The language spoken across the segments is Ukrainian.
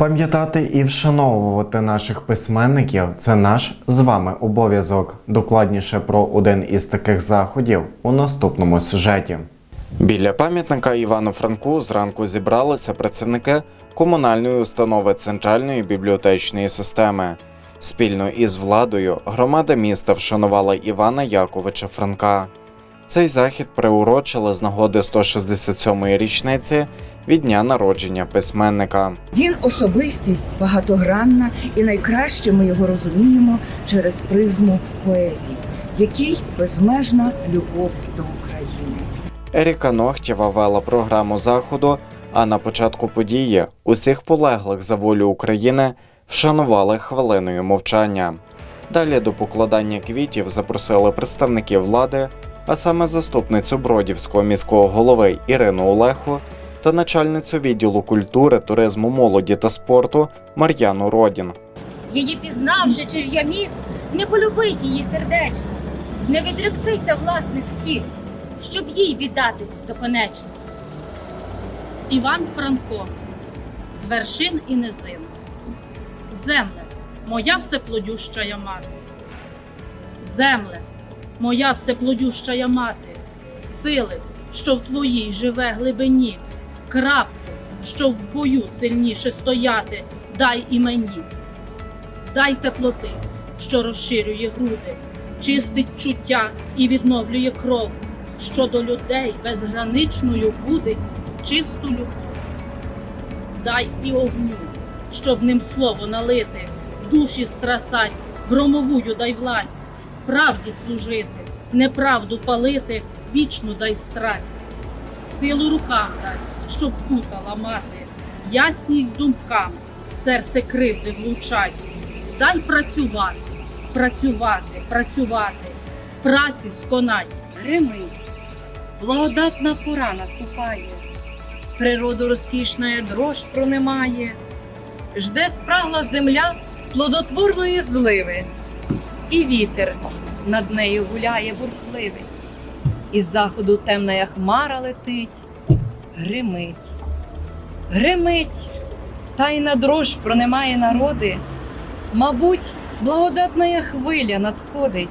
Пам'ятати і вшановувати наших письменників це наш з вами обов'язок. Докладніше про один із таких заходів у наступному сюжеті. Біля пам'ятника Івану Франку зранку зібралися працівники комунальної установи центральної бібліотечної системи. Спільно із владою громада міста вшанувала Івана Яковича Франка. Цей захід приурочили з нагоди 167-ї річниці від дня народження письменника. Він особистість багатогранна, і найкраще ми його розуміємо через призму поезії, який безмежна любов до України. Еріка Ногтєва вела програму заходу, а на початку події усіх полеглих за волю України вшанували хвилиною мовчання. Далі до покладання квітів запросили представників влади, а саме заступницю Бродівського міського голови Ірину Олеху та начальницю відділу культури, туризму, молоді та спорту Мар'яну Родін. Її пізнавши, чи ж я міг не полюбить її сердечно, не відректися власних втіх, щоб їй віддатись доконечно. Іван Франко з вершин і низин. Земле, моя всеплодющая мати. Земле, моя всеплодющая мати, сили, що в твоїй живе глибині, крапку, що в бою сильніше стояти, дай і мені. Дай теплоти, що розширює груди, чистить чуття і відновлює кров, що до людей безграничною буде чисту любов. Дай і огню, щоб ним слово налити, душі страсать, громовую дай власть, правді служити, неправду палити, вічну дай страсть, силу рукам дай, щоб пута ламати, ясність думкам, серце кривди влучать. Дай працювати, працювати, працювати, в праці сконать. Гримить, благодатна пора наступає, природу розкішної дрож пронимає, жде спрагла земля плодотворної зливи, і вітер над нею гуляє бурхливий, із заходу темна хмара летить, гримить, гримить, тайна дрож пронимає народи, мабуть, благодатна хвиля надходить.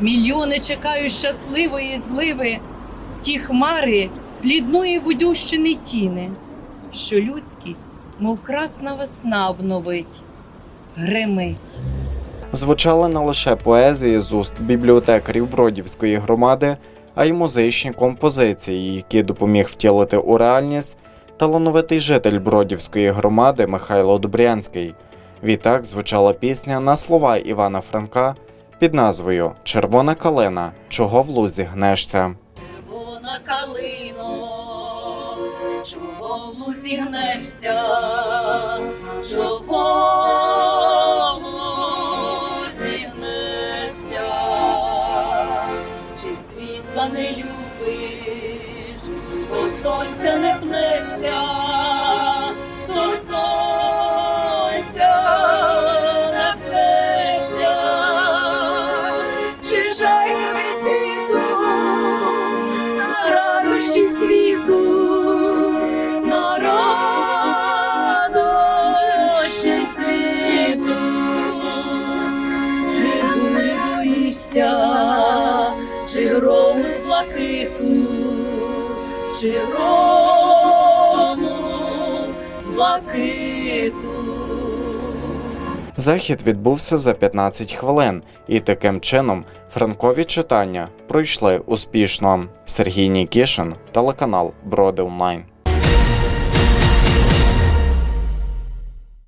Мільйони чекають щасливої зливи, ті хмари плідної будющини тіни, що людськість, мов красна весна обновить, гримить. Звучали не лише поезії з уст бібліотекарів Бродівської громади, а й музичні композиції, які допоміг втілити у реальність талановитий житель Бродівської громади Михайло Добрянський. Відтак звучала пісня на слова Івана Франка під назвою Червона калина, чого в лузі гнешся. Червона калино, чого в лузі гнешся, чого не любиш, до сонця не пнешся, до сонця не пнешся, чи жаль тобі світу, на радощі світу, на радощі світу, чи боїшся, чи грому блакиту, чи грому з блакиту. Захід відбувся за 15 хвилин, і таким чином франкові читання пройшли успішно. Сергій Нікішин, телеканал Броди Онлайн.